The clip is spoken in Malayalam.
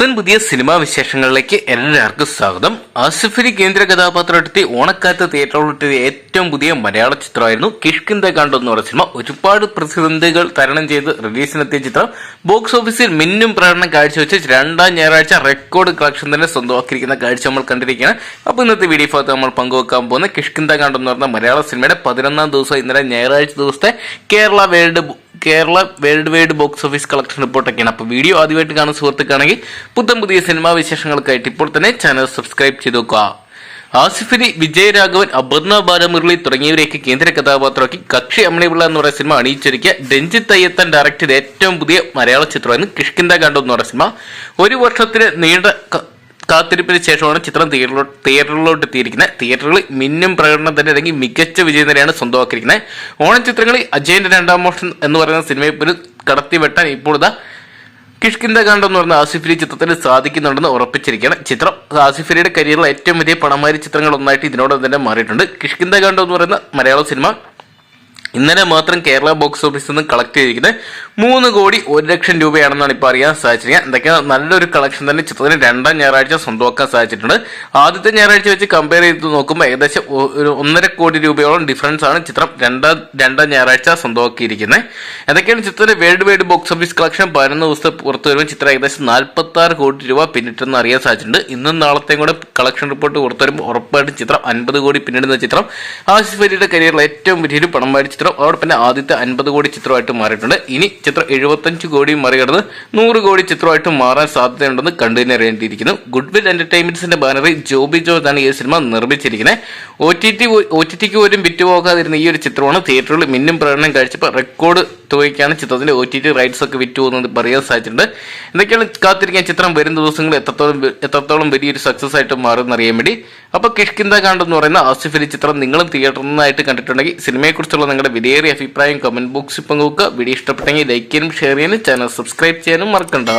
പുത്തൻ പുതിയ സിനിമാ വിശേഷങ്ങളിലേക്ക് എല്ലാവർക്കും സ്വാഗതം. ആസിഫലി കേന്ദ്ര കഥാപാത്രമെടുത്തി ഓണക്കാലത്ത് തിയേറ്ററിലെത്തിയ ഏറ്റവും പുതിയ മലയാള ചിത്രമായിരുന്നു. കിഷ്കിന്ത കണ്ടു എന്ന് പറഞ്ഞ സിനിമ ഒരുപാട് പ്രതിസന്ധികൾ തരണം ചെയ്ത് റിലീസിനെത്തിയ ചിത്രം. ബോക്സ് ഓഫീസിൽ മിന്നും പ്രകടനം കാഴ്ചവെച്ച് രണ്ടാം ഞായറാഴ്ച റെക്കോർഡ് കളക്ഷൻ തന്നെ സ്വന്തമാക്കിയിരിക്കുന്ന കാഴ്ച നമ്മൾ കണ്ടിരിക്കുകയാണ്. അപ്പോൾ ഇന്നത്തെ വീഡിയോ ഭാഗത്ത് നമ്മൾ പങ്കുവെക്കാൻ പോകുന്ന കിഷ്കിന്ത കണ്ടു എന്ന് പറഞ്ഞ മലയാള സിനിമയുടെ പതിനൊന്നാം ദിവസം ഇന്നലെ ഞായറാഴ്ച ദിവസത്തെ Kerala world Kerala worldwide box office collection റിപ്പോർട്ടൊക്കെയാണ്. അപ്പോൾ വീഡിയോ ആദ്യമായിട്ട് കാണുന്ന സുഹൃത്തുക്കാണെങ്കിൽ പുത്തൻ പുതിയ സിനിമാ വിശേഷങ്ങൾക്കായിട്ട് ഇപ്പോൾ തന്നെ ചാനൽ സബ്സ്ക്രൈബ് ചെയ്ത് നോക്കുക ആസിഫലി വിജയരാഘവൻ അപർണ ബാലമുരളി തുടങ്ങിയവരെയൊക്കെ കേന്ദ്ര കഥാപാത്രമാക്കി കക്ഷി അമ്മണിപിള്ള എന്ന് പറയുന്ന സിനിമ അണിയിച്ചൊരുക്കിയ രഞ്ജിത്ത് അയ്യത്തൻ ഡയറക്ട് ചെയ്ത ഏറ്റവും പുതിയ മലയാള ചിത്രമായിരുന്നു കിഷ്കിന്ത കാണ്ടോ എന്ന് പറയുന്ന സിനിമ. ഒരു വർഷത്തിന് നീണ്ട കാത്തിരിപ്പിന് ശേഷമാണ് ചിത്രം തിയേറ്ററിലോട്ട് തിയേറ്ററിലോട്ട് എത്തിയിരിക്കുന്നത്. തിയേറ്ററുകളിൽ മിന്നും പ്രകടനം തന്നെ അല്ലെങ്കിൽ മികച്ച വിജയം തന്നെയാണ് സ്വന്തമാക്കിയിരിക്കുന്നത്. ഓണം ചിത്രങ്ങളിൽ അജയന്റെ രണ്ടാം മോഷൻ എന്ന് പറയുന്ന സിനിമയെ പോലും കടത്തി വെട്ടാൻ ഇപ്പോൾ ഇതാ കിഷ്കിന്ത കാണ്ടം എന്ന് പറയുന്ന ആസിഫലി ചിത്രത്തിന് സാധിക്കുന്നുണ്ടെന്ന് ഉറപ്പിച്ചിരിക്കുകയാണ്. ചിത്രം ആസിഫലിയുടെ കരിയറിലെ ഏറ്റവും വലിയ പണമാരി ചിത്രങ്ങൾ ഒന്നായിട്ട് ഇതിനോടൊപ്പം തന്നെ മാറിയിട്ടുണ്ട്. കിഷ്കിന്ത കാണ്ടം എന്ന് പറയുന്ന മലയാള സിനിമ ഇന്നലെ മാത്രം കേരള ബോക്സ് ഓഫീസിൽ നിന്ന് കളക്ട് ചെയ്തിരിക്കുന്നത് മൂന്ന് കോടി ഒരു ലക്ഷം രൂപയാണെന്നാണ് ഇപ്പോൾ അറിയാൻ സാധിച്ചിരിക്കുന്നത്. എന്തൊക്കെയാണ് നല്ലൊരു കളക്ഷൻ തന്നെ ചിത്രത്തിന് രണ്ടാം ഞായറാഴ്ച സ്വന്തമാക്കാൻ സാധിച്ചിട്ടുണ്ട്. ആദ്യത്തെ ഞായറാഴ്ച വെച്ച് കമ്പയർ ചെയ്ത് നോക്കുമ്പോൾ ഏകദേശം ഒരു ഒന്നര കോടി രൂപയോളം ഡിഫറൻസ് ആണ് ചിത്രം രണ്ടാം രണ്ടാം ഞായറാഴ്ച സ്വന്തമാക്കിയിരിക്കുന്നത്. എന്തൊക്കെയാണ് ചിത്രത്തിന് world wide box office collection പതിനൊന്ന് ദിവസത്തെ പുറത്തു വരുമ്പോൾ ചിത്രം ഏകദേശം നാൽപ്പത്തി കോടി രൂപ പിന്നിട്ടെന്ന് അറിയാൻ സാധിച്ചിട്ടുണ്ട്. ഇന്നും നാളത്തെയും കൂടെ കളക്ഷൻ റിപ്പോർട്ട് പുറത്തു വരുമ്പോൾ ഉറപ്പായിട്ടും ചിത്രം അൻപത് കോടി പിന്നിടുന്ന ചിത്രം. ആസിഫ് അലിയുടെ കരിയറിലെ ഏറ്റവും വലിയൊരു പണം വാരി ചിത്രം. അതോടൊപ്പം തന്നെ ആദ്യത്തെ അൻപത് കോടി ചിത്രമായിട്ട് മാറിയിട്ടുണ്ട്. ഇനി ചിത്രം എഴുപത്തഞ്ച് കോടി മറികടന്ന് നൂറ് കോടി ചിത്രമായിട്ട് മാറാൻ സാധ്യതയുണ്ടെന്ന് കണ്ടുതന്നെ അറിയേണ്ടിയിരിക്കുന്നു. അറിയേണ്ടിയിരിക്കുന്നു ഗുഡ്വിൽ എന്റർടൈൻമെന്റ്സിന്റെ ബാനറിൽ ജോബി ജോർജ് ആണ് ഈ സിനിമ നിർമ്മിച്ചിരിക്കുന്നത്. O T T O T tick പോലും വിറ്റുപോകാതിരുന്ന ഈ ഒരു ചിത്രമാണ് തിയേറ്ററിൽ മിന്നും പ്രകടനം കാഴ്ചപ്പോൾ റെക്കോർഡ് തുകയ്ക്കാണ് ചിത്രത്തിന്റെ ഒ ടി ടി റൈറ്റ്സ് ഒക്കെ വിറ്റു പോകുന്നത് പറയാൻ സാധിച്ചിട്ടുണ്ട്. എന്തൊക്കെയാണ് കാത്തിരിക്കാൻ ചിത്രം വരും ദിവസങ്ങളിൽ എത്രത്തോളം എത്രത്തോളം വലിയൊരു സക്സസ് ആയിട്ട് മാറുമെന്ന് അറിയാൻ വേണ്ടി. അപ്പോൾ കിഷ്കിന്ത കാണ്ട് എന്ന് പറയുന്ന ആസിഫ് അലി ചിത്രം നിങ്ങളും തിയേറ്ററിൽ നിന്നായിട്ട് കണ്ടിട്ടുണ്ടെങ്കിൽ സിനിമയെക്കുറിച്ചുള്ള നിങ്ങളുടെ വിലയേറിയ അഭിപ്രായം കമന്റ് ബോക്സിൽ പങ്കുവെക്കുക. വീഡിയോ ഇഷ്ടപ്പെട്ടെങ്കിൽ ലൈക്ക് ചെയ്യാനും ഷെയർ ചെയ്യാനും ചാനൽ സബ്സ്ക്രൈബ് ചെയ്യാനും മറക്കണ്ട.